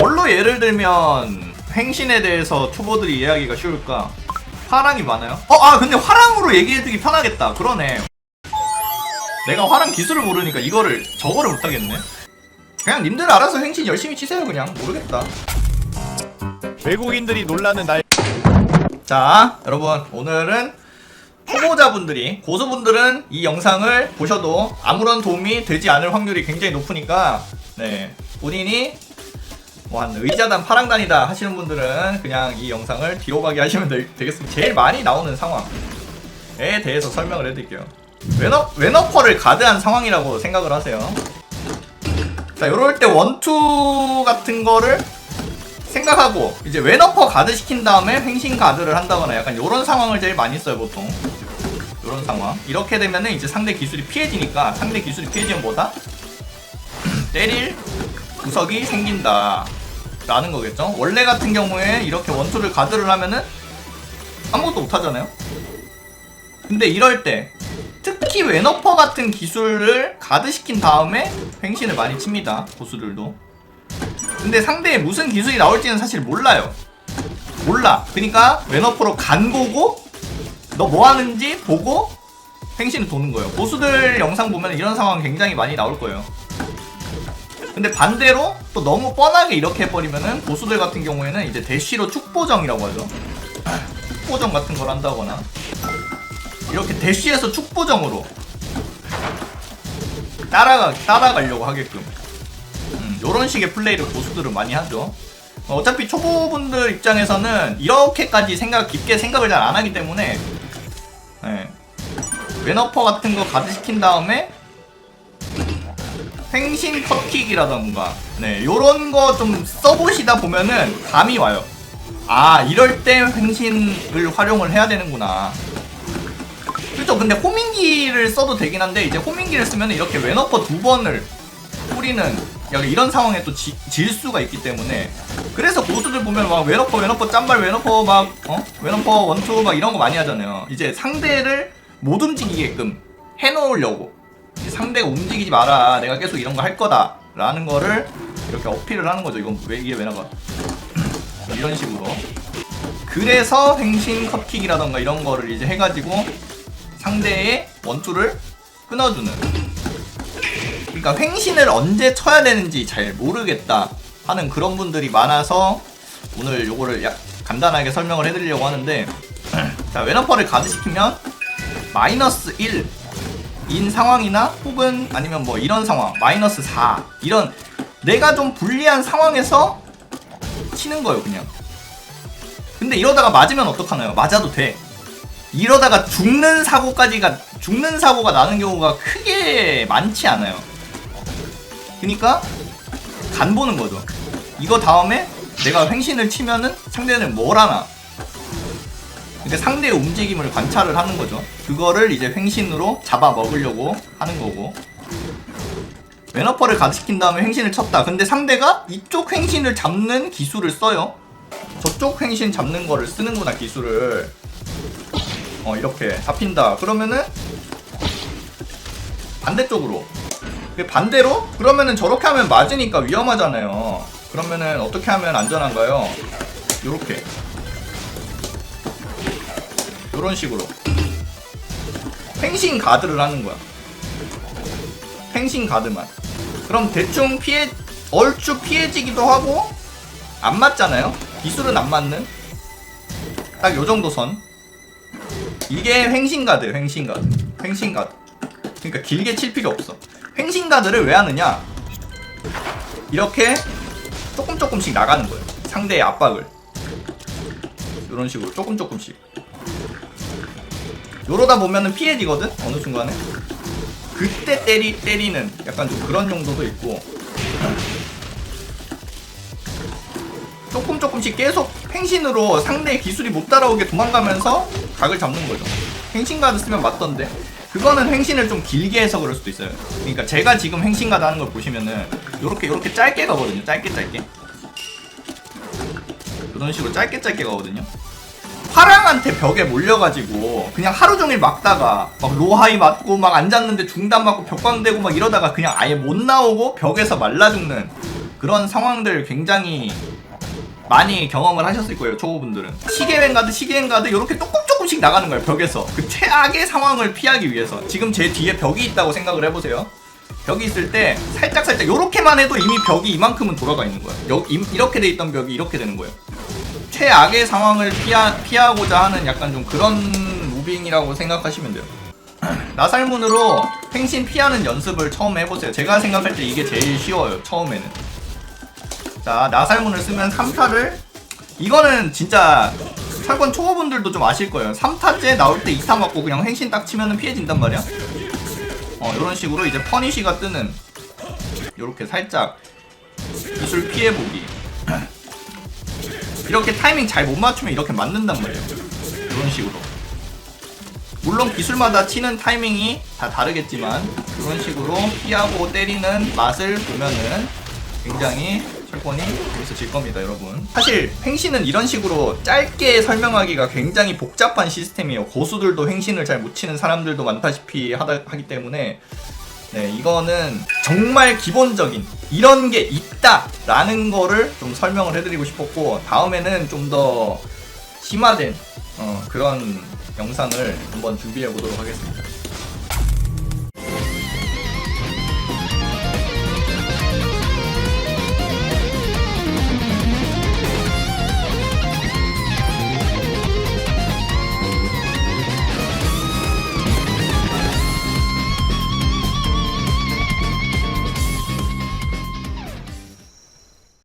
뭘로 예를 들면 행신에 대해서 초보들이 이해하기가 쉬울까? 화랑이 많아요? 어, 아 근데 화랑으로 얘기해주기 편하겠다. 그러네. 내가 화랑 기술을 모르니까 이거를 저거를 못하겠네. 그냥 님들 알아서 행신 열심히 치세요 그냥 모르겠다. 외국인들이 놀라는 날 자, 여러분 오늘은 초보자분들이 고수분들은 이 영상을 보셔도 아무런 도움이 되지 않을 확률이 굉장히 높으니까 네 본인이 뭐한 의자단 파랑단이다 하시는 분들은 그냥 이 영상을 뒤로 가게 하시면 되, 되겠습니다. 제일 많이 나오는 상황에 대해서 설명을 해드릴게요. 웨너, 웨너퍼를 가드한 상황이라고 생각을 하세요. 자, 요럴 때 원투 같은 거를 생각하고 이제 웨너퍼 가드 시킨 다음에 횡신 가드를 한다거나 약간 요런 상황을 제일 많이 써요 보통 요런 상황 이렇게 되면은 이제 상대 기술이 피해지니까 상대 기술이 피해지면 뭐다? 때릴 구석이 생긴다 라는 거겠죠 원래 같은 경우에 이렇게 원투를 가드를 하면은 아무것도 못하잖아요 근데 이럴 때 특히 웨너퍼 같은 기술을 가드 시킨 다음에 횡신을 많이 칩니다 고수들도 근데 상대에 무슨 기술이 나올지는 사실 몰라요. 몰라. 그러니까 왼어퍼로 간 보고 너 뭐 하는지 보고 행신을 도는 거예요. 보수들 영상 보면 이런 상황 굉장히 많이 나올 거예요. 근데 반대로 또 너무 뻔하게 이렇게 해버리면은 보수들 같은 경우에는 이제 대쉬로 축보정이라고 하죠. 축보정 같은 걸 한다거나 이렇게 대쉬에서 축보정으로 따라가 따라가려고 하게끔 음, 요런 식의 플레이를 고수들은 많이 하죠. 어, 어차피 초보분들 입장에서는 이렇게까지 생각 깊게 생각을 잘 안 하기 때문에 예. 왼어퍼 같은 거 가드 시킨 다음에 횡신 컷킥이라던가 네 요런 거 좀 써보시다 보면은 감이 와요. 아 이럴 때 횡신을 활용을 해야 되는구나. 그렇죠. 근데 호밍기를 써도 되긴 한데 이제 호밍기를 쓰면 이렇게 왼어퍼 두 번을 뿌리는 약간 이런 상황에 또 지, 질 수가 있기 때문에 그래서 고수들 보면 막 왼어퍼 왼어퍼 짬발 왼어퍼 막 어? 왼어퍼 원투 막 이런 거 많이 하잖아요. 이제 상대를 못 움직이게끔 해놓으려고 상대가 움직이지 마라. 내가 계속 이런 거 할 거다 라는 거를 이렇게 어필을 하는 거죠. 이건 왜 이게 왜 나가? 이런 식으로. 그래서 횡신 컵킥이라던가 이런 거를 이제 해가지고 상대의 원투를 끊어주는. 그러니까 횡신을 언제 쳐야 되는지 잘 모르겠다 하는 그런 분들이 많아서 오늘 요거를 약 간단하게 설명을 해드리려고 하는데 자 웨너퍼를 가드시키면 마이너스 1 인 상황이나 혹은 아니면 뭐 이런 상황 마이너스 4 이런 내가 좀 불리한 상황에서 치는 거예요 그냥 근데 이러다가 맞으면 어떡하나요 맞아도 돼 이러다가 죽는 사고까지가 죽는 사고가 나는 경우가 크게 많지 않아요 그니까 간 보는 거죠. 이거 다음에 내가 횡신을 치면은 상대는 뭘 하나. 근데 상대의 움직임을 관찰을 하는 거죠. 그거를 이제 횡신으로 잡아 먹으려고 하는 거고. 왼어퍼를 가시킨 다음에 횡신을 쳤다. 근데 상대가 이쪽 횡신을 잡는 기술을 써요. 저쪽 횡신 잡는 거를 쓰는구나 기술을. 어 이렇게 잡힌다. 그러면은 반대쪽으로 그 반대로 그러면은 저렇게 하면 맞으니까 위험하잖아요. 그러면은 어떻게 하면 안전한가요? 요렇게 요런 식으로 횡신 가드를 하는 거야. 횡신 가드만. 그럼 대충 피해 얼추 피해지기도 하고 안 맞잖아요. 기술은 안 맞는 딱 요 정도 선. 이게 횡신 가드, 횡신 가드, 횡신 가드. 그러니까 길게 칠 필요 없어. 횡신 가드를 왜 하느냐? 이렇게 조금 조금씩 나가는 거예요. 상대의 압박을. 이런 식으로 조금 조금씩. 요러다 보면은 피해지거든? 어느 순간에. 그때 때리, 때리는 약간 좀 그런 용도도 있고. 조금 조금씩 계속 횡신으로 상대의 기술이 못 따라오게 도망가면서 각을 잡는 거죠. 횡신 가드 쓰면 맞던데. 그거는 횡신을 좀 길게 해서 그럴 수도 있어요. 그러니까 제가 지금 횡신 가드 하는 걸 보시면은 요렇게 요렇게 짧게 가거든요. 짧게 짧게. 이런 식으로 짧게 짧게 가거든요. 화랑한테 벽에 몰려가지고 그냥 하루 종일 막다가 막 로하이 맞고 막 앉았는데 중단 맞고 벽광되고 막 이러다가 그냥 아예 못 나오고 벽에서 말라 죽는 그런 상황들 굉장히 많이 경험을 하셨을 거예요 초보분들은. 시계행 가드 시계행 가드 이렇게 조금 조금씩 나가는 거예요 벽에서. 그 최악의 상황을 피하기 위해서. 지금 제 뒤에 벽이 있다고 생각을 해보세요. 벽이 있을 때 살짝 살짝 이렇게만 해도 이미 벽이 이만큼은 돌아가 있는 거예요 이렇게 돼 있던 벽이 이렇게 되는 거예요 최악의 상황을 피하, 피하고자 하는 약간 좀 그런 무빙이라고 생각하시면 돼요. 나살문으로 팽신 피하는 연습을 처음 해보세요. 제가 생각할 때 이게 제일 쉬워요 처음에는. 자 나살문을 쓰면 3타를? 이거는 진짜 철권 초보분들도 좀 아실 거예요. 3타째 나올 때 2타 맞고 그냥 횡신 딱 치면은 피해진단 말이야. 어 이런 식으로 이제 퍼니쉬가 뜨는 요렇게 살짝 기술 피해보기 이렇게 타이밍 잘 못 맞추면 이렇게 맞는단 말이에요. 이런 식으로. 물론 기술마다 치는 타이밍이 다 다르겠지만 그런 식으로 피하고 때리는 맛을 보면은 굉장히 철권이 재밌어질 겁니다 여러분. 사실 횡신은 이런 식으로 짧게 설명하기가 굉장히 복잡한 시스템이에요. 고수들도 횡신을 잘 못 치는 사람들도 많다시피 하다, 하기 때문에 네 이거는 정말 기본적인 이런 게 있다라는 거를 좀 설명을 해드리고 싶었고 다음에는 좀 더 심화된 어, 그런 영상을 한번 준비해 보도록 하겠습니다